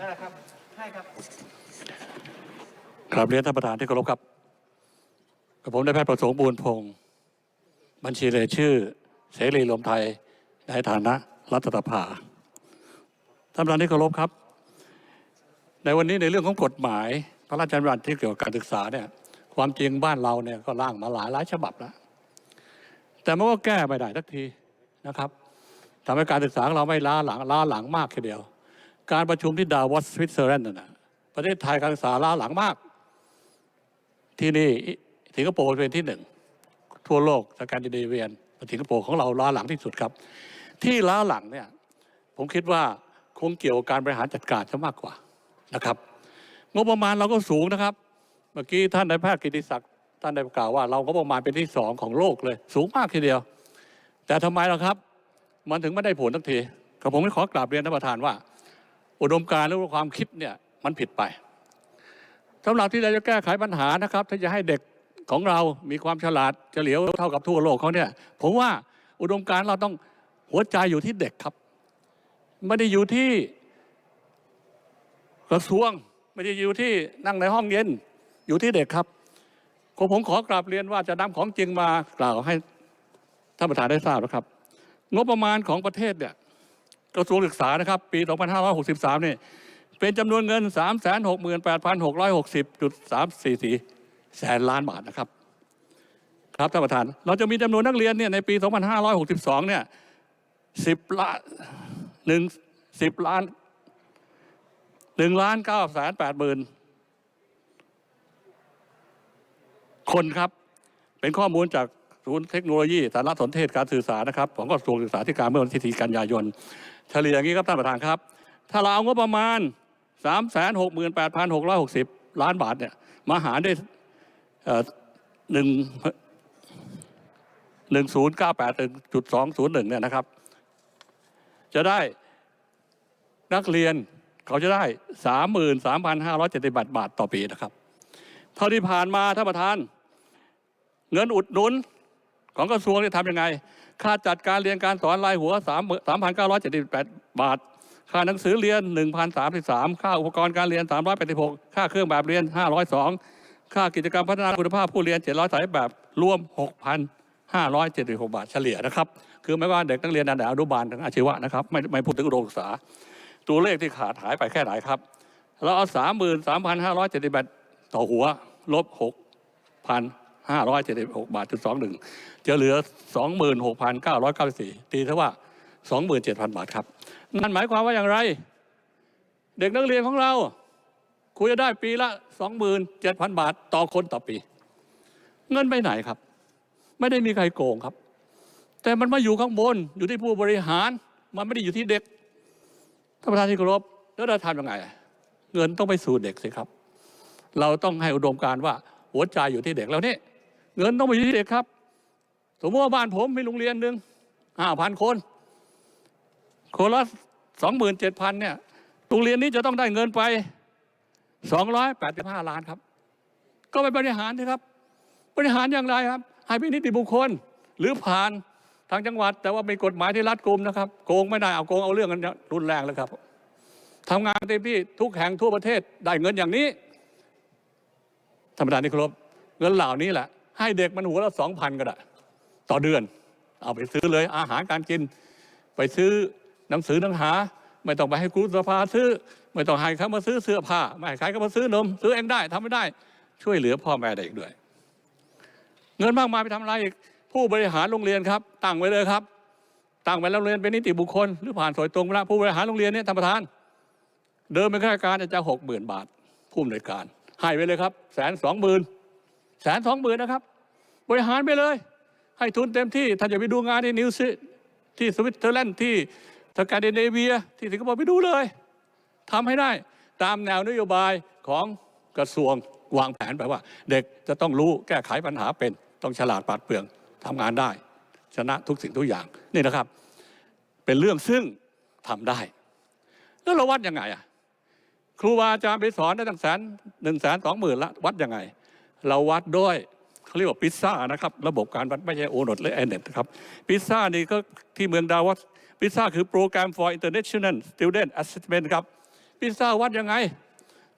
ครับให้ครับกราบเรียนท่านประธานที่เคารพครับกับผมนายแพทย์ประสงค์บูรพงศ์บัญชีรายชื่อ เสรีรวมไทยในฐานะรัฐสภาท่านประธานที่เคารพครับ ในวันนี้ในเรื่องของกฎหมาย พระราชบัญญัติที่เกี่ยวกับการศึกษาเนี่ยความจริงบ้านเราเนี่ยก็ร่างมาหลายหลายฉบับแล้ว แต่มันก็แก้ไม่ได้สักทีนะครับทำให้การศึกษาของเราไม่ล้าหลังล้าหลังมากทีเดียว การประชุมที่ดาวอสสวิตเซอร์แลนด์น่ะนะประเทศไทยการศึกษาล้าหลังมาก ที่นี่สิงคโปร์เป็นที่หนึ่งทั่วโลกสแกนดิเนเวียนสิงคโปร์ของเราล้าหลังที่สุดครับ ที่ล้าหลังเนี่ยผมคิดว่าคงเกี่ยวกับการบริหารจัดการซะมากกว่านะครับ งบประมาณเราก็สูงนะครับ เมื่อกี้ท่านนายแพทย์กิติศักดิ์ท่านได้กล่าวว่า เราก็ประมาณเป็นที่สองของโลกเลย สูงมากทีเดียว แต่ทำไมล่ะครับ มันถึงไม่ได้ผลทักทีก็ผมขอกราบเรียนท่านประธานว่า อุดมการณ์หรือว่าความคิดเนี่ยมันผิดไปสำหรับที่เราจะแก้ไขปัญหานะครับ ถ้าจะให้เด็กของเรามีความฉลาดเฉลียวเท่ากับทั่วโลกเขาเนี่ย ผมว่าอุดมการณ์เราต้องหัวใจอยู่ที่เด็กครับ ไม่ได้อยู่ที่กระทรวง ไม่ได้อยู่ที่นั่งในห้องเย็น อยู่ที่เด็กครับก็ผมขอกราบเรียนว่าจะนำของจริงมากล่าวให้ท่านประธานได้ทราบนะครับ งบประมาณของประเทศเนี่ย กระทรวงศึกษานะครับ ปี 2563เนี่ยเป็นจำนวนเงิน 368,660.344 แสนล้านบาทนะครับ ครับท่านประธาน เราจะมีจำนวนนักเรียนเนี่ยในปี 2562 เนี่ย 10ล้านหนึ่งสิบล้านหนึ่งล้านเก้าแสนแปดหมื่นคนครับ เป็นข้อมูลจากศูนย์เทคโนโลยีสารสนเทศการสื่อสารนะครับ ของกระทรวงศึกษาธิการเมื่อวันที่4กันยายน เฉลี่ยอย่างนี้ครับท่านประธานครับ ถ้าเราเอางบประมาณ 368,660 ล้านบาทเนี่ยมาหารด้วยหนึ่งหนึ่งศูนย์เก้าแปดจุดสองศูนย์หนึ่งเนี่ยนะครับ จะได้นักเรียนเขาจะได้สามหมื่นสามพันห้าร้อยเจ็ดสิบาทต่อปีนะครับ เท่าที่ผ่านมาท่านประธาน เงินอุดหนุนของกระทรวงจะทำยังไง ค่าจัดการเรียนการสอนรายหัว 3,978 บาท ค่าหนังสือเรียน 1,033 ค่าอุปกรณ์การเรียน 386 ค่าเครื่องแบบเรียน 502 ค่ากิจกรรมพัฒนาคุณภาพผู้เรียน 700สายแบบรวม 6,576 บาทเฉลี่ยนะครับ คือไม่ว่าเด็กนักเรียนอันอนุบาลถึงอาชีวะนะครับ ไม่ไม่พูดถึงอุดมศึกษา ตัวเลขที่ขาดหายไปแค่ไหนครับ เราเอา 33,578 ต่อหัวลบ 576 บาทจุด21จะเหลือ 26,994 ตีซะว่า 27,000 บาทครับ นั่นหมายความว่าอย่างไร เด็กนักเรียนของเราคุยจะได้ปีละ 27,000 บาทต่อคนต่อปี เงินไปไหนครับ ไม่ได้มีใครโกงครับ แต่มันมาอยู่ข้างบนอยู่ที่ผู้บริหาร มันไม่ได้อยู่ที่เด็กท่านประธานที่เคารพแล้วเราทำยังไง เงินต้องไปสู่เด็กสิครับ เราต้องให้อุดมการณ์ว่าหัวใจอยู่ที่เด็กแล้วนี่ เงินต้องไปอยู่ที่เด็กครับ สมมติว่าบ้านผมมีโรงเรียนหนึ่งห้าพันคน คนละสองหมื่นเจ็ดพันเนี่ยโรงเรียนนี้จะต้องได้เงินไปสองร้อยแปดสิบห้าล้านครับ ก็ไปบริหารนะครับ บริหารอย่างไรครับ ให้เป็นนิติบุคคลหรือผ่านทางจังหวัด แต่ว่ามีกฎหมายที่รัดกุมนะครับ โกงไม่ได้เอาโกงเอาเรื่องกันรุนแรงเลยครับทำงานเต็มที่ทุกแห่งทั่วประเทศได้เงินอย่างนี้ธรรมดานที่ครพเงินเหล่านี้แหละ ให้เด็กมันหัวละสองพันก็ได้ ต่อเดือน เอาไปซื้อเลยอาหารการกิน ไปซื้อหนังสือหนังหา ไม่ต้องไปให้ครูสภาซื้อ ไม่ต้องให้เขามาซื้อเสื้อผ้า ไม่ให้ใครก็มาซื้อนม ซื้อเองได้ทำไม่ได้ ช่วยเหลือพ่อแม่เด็กด้วย เงินมากมายไปทำอะไรอีกผู้บริหารโรงเรียนครับตั้งไว้เลยครับตั้งไว้แล้วโรงเรียนเป็นนิติบุคคล หรือผ่านสอยตรงไปแล้วผู้บริหารโรงเรียนเนี่ยท่านประธาน เดิมเป็นข้าราชการจจะหกหมื่นบาทผู้อำนวยการให้ไปเลยครับแสนสองหมื่นแสนสองหมื่นนะครับ บริหารไปเลย ให้ทุนเต็มที่ท่านอย่าไปดูงานที่นิวซีที่สวิตเซอร์แลนด์ที่สแกนดิเนเวีย ที่สิงคโปร์ไปดูเลยทำให้ได้ตามแนวนโยบายของกระทรวงวางแผนไปว่า เด็กจะต้องรู้แก้ไขปัญหาเป็นต้องฉลาดปราดเปรื่องทำงานได้ ชนะทุกสิ่งทุกอย่างนี่นะครับ เป็นเรื่องซึ่งทำได้ แล้วเราวัดยังไงอะครูบาอาจารย์ไปสอนได้ตั้งแสนหนึ่งแสนสองหมื่นละวัดยังไง เราวัดด้วย เขาเรียกว่าพิซซ่านะครับระบบการวัดไม่ใช่โอโนดหรือแอนเน็ตนะครับพิซซ่านี่ก็ที่เมืองดาวอสพิซซ่าคือโปรแกรม for international student assessment ครับพิซซ่าวัดยังไง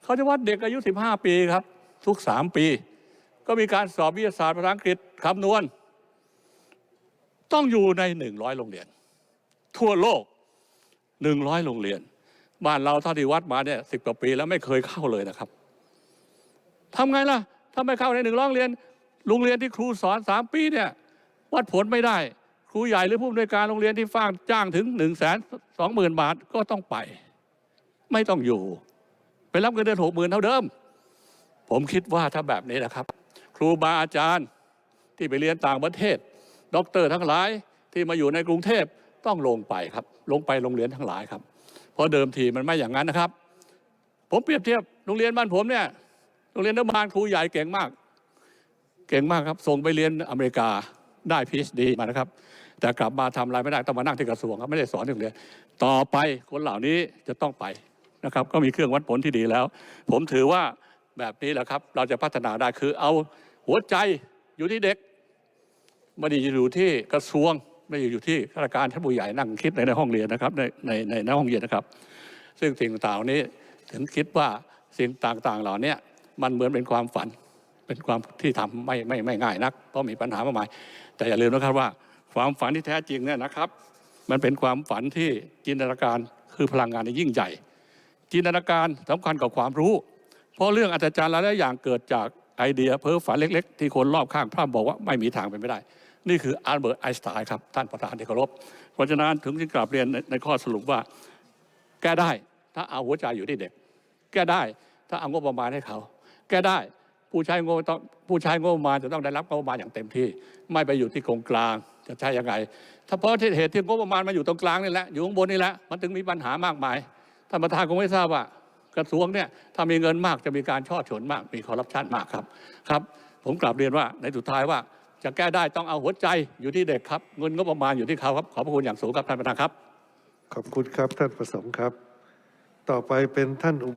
เขาจะวัดเด็กอายุ 15 ปีครับ ทุก 3 ปี ก็มีการสอบวิทยาศาสตร์ภาษาอังกฤษคำนวณ ต้องอยู่ใน 100 โรงเรียน ทั่วโลก 100 โรงเรียน บ้านเราเท่าที่วัดมาเนี่ยสิบกว่าปีแล้วไม่เคยเข้าเลยนะครับทำไงล่ะถ้าไม่เข้าในหนึ่งโรงเรียน โรงเรียนที่ครูสอนสามปีเนี่ยวัดผลไม่ได้ ครูใหญ่หรือผู้อำนวยการโรงเรียนที่ฟ้างจ้างถึงหนึ่งแสนสองหมื่นบาทก็ต้องไป ไม่ต้องอยู่ ไปรับเงินเดือนหกหมื่นเท่าเดิม ผมคิดว่าถ้าแบบนี้นะครับ ครูบาอาจารย์ที่ไปเรียนต่างประเทศด็อกเตอร์ทั้งหลายที่มาอยู่ในกรุงเทพต้องลงไปครับ ลงไปโรงเรียนทั้งหลายครับ เพราะเดิมทีมันไม่อย่างนั้นนะครับ ผมเปรียบเทียบโรงเรียนบ้านผมเนี่ยโรงเรียนน้ำบานครูใหญ่เก่งมาก ก่งมากครับ ส่งไปเรียนอเมริกาได้พี d ดีมานะครับ แต่กลับมาทำอะไรไม่ได้ต้องมานั่งที่กระทรวงครับไม่ได้สอนที่โรงเรียนต่อไปคนเหล่านี้จะต้องไปนะครับ ก็มีเครื่องวัดผลที่ดีแล้ว ผมถือว่าแบบนี้แหละครับ เราจะพัฒนาได้คือเอาหัวใจอยู่ที่เด็กไม่ได้อยู่ที่กระทรวงไม่ได้อยู่ที่ข้าราชการชั้นผู้ใหญ่นั่งคิดในในห้องเรียนนะครับในในในในห้องเรียนนะครับ ซึ่งสิ่งต่างๆนี้ถึงคิดว่าสิ่งต่างๆเหล่านี้มันเหมือนเป็นความฝัน เป็นความที่ทำไม่ไม่ไม่ง่ายนักเพราะมีปัญหามากมาย แต่อย่าลืมนะครับว่า ความฝันที่แท้จริงเนี่ยนะครับ มันเป็นความฝันที่จินตนาการคือพลังงานที่ยิ่งใหญ่ จินตนาการสำคัญกับความรู้ เพราะเรื่องอัศจรรย์หลายอย่างเกิดจากไอเดียเพ้อฝันเล็ก ๆ ที่คนรอบข้างพร่ำบอกว่าไม่มีทางเป็นไปได้ นี่คืออัลเบิร์ตไอน์สไตน์ครับท่านประธานที่เคารพเพราะฉะนั้นถึงที่กราบเรียนในในข้อสรุปว่า แก้ได้ถ้าเอาหัวใจอยู่ที่เด็ก แก้ได้ถ้าเอางบประมาณให้เขา แก้ได้ ผู้ใช้งบต้องผู้ใช้งบประมาณจะต้องได้รับงบประมาณอย่างเต็มที่ ไม่ไปอยู่ที่กองกลางจะใช้ยังไง ถ้าเพราะที่เหตุที่งบประมาณมาอยู่ตรงกลางนี่แหละอยู่ข้างบนนี่แหละมันถึงมีปัญหามากมายท่านประธานคงไม่ทราบว่ากระทรวงเนี่ยถ้ามีเงินมากจะมีการช่อฉนมากมีคอร์รัปชันมากครับครับ ผมกลับเรียนว่าในสุดท้ายว่าจะแก้ได้ต้องเอาหัวใจอยู่ที่เด็กครับเงินงบประมาณอยู่ที่เขาครับขอบพระคุณอย่างสูงครับท่านประธานครับ ขอบคุณครับท่านประสงค์ครับ ต่อไปเป็นท่านอุ